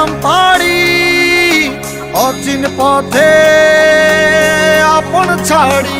নাম পাড়ি অচিন পথে আপন ছাড়ি।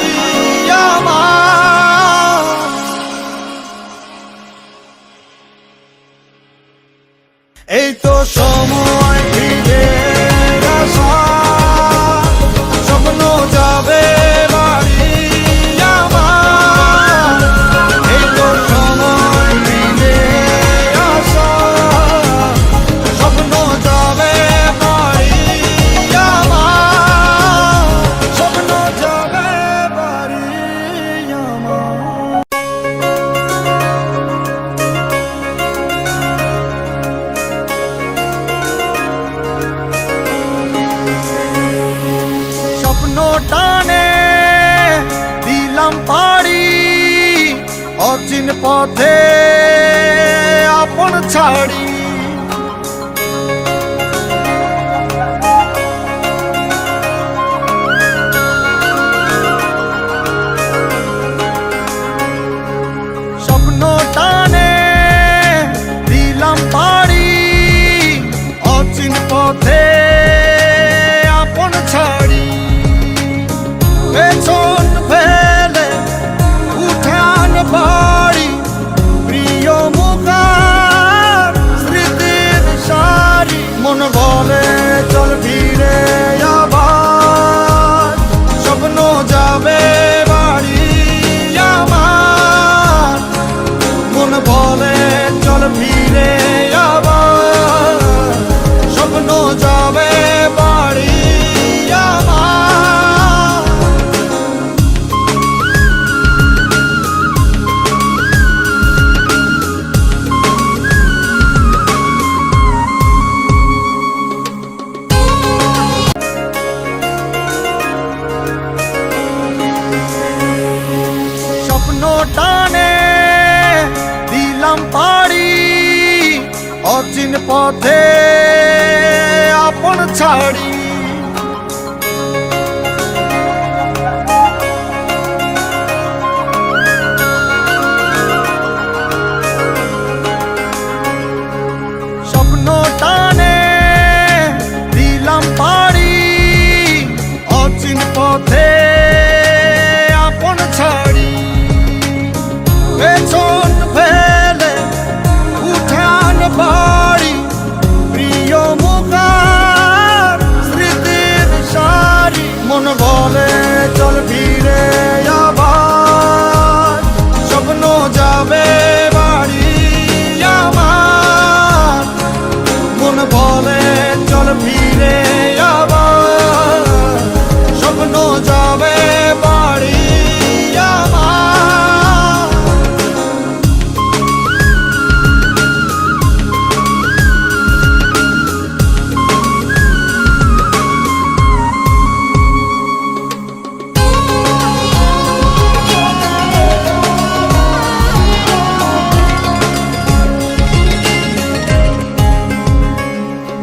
পথে আপন ছাড়ি। পথে আপন ছাড়ি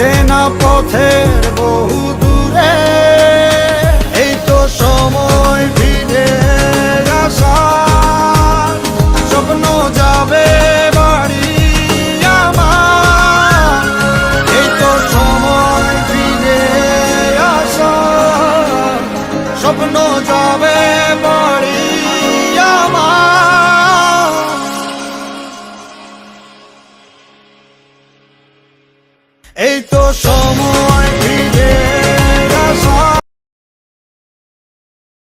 চেনা পথের বহু দূরে এই তো সময় ফিরে আসা স্বপ্ন যাবে।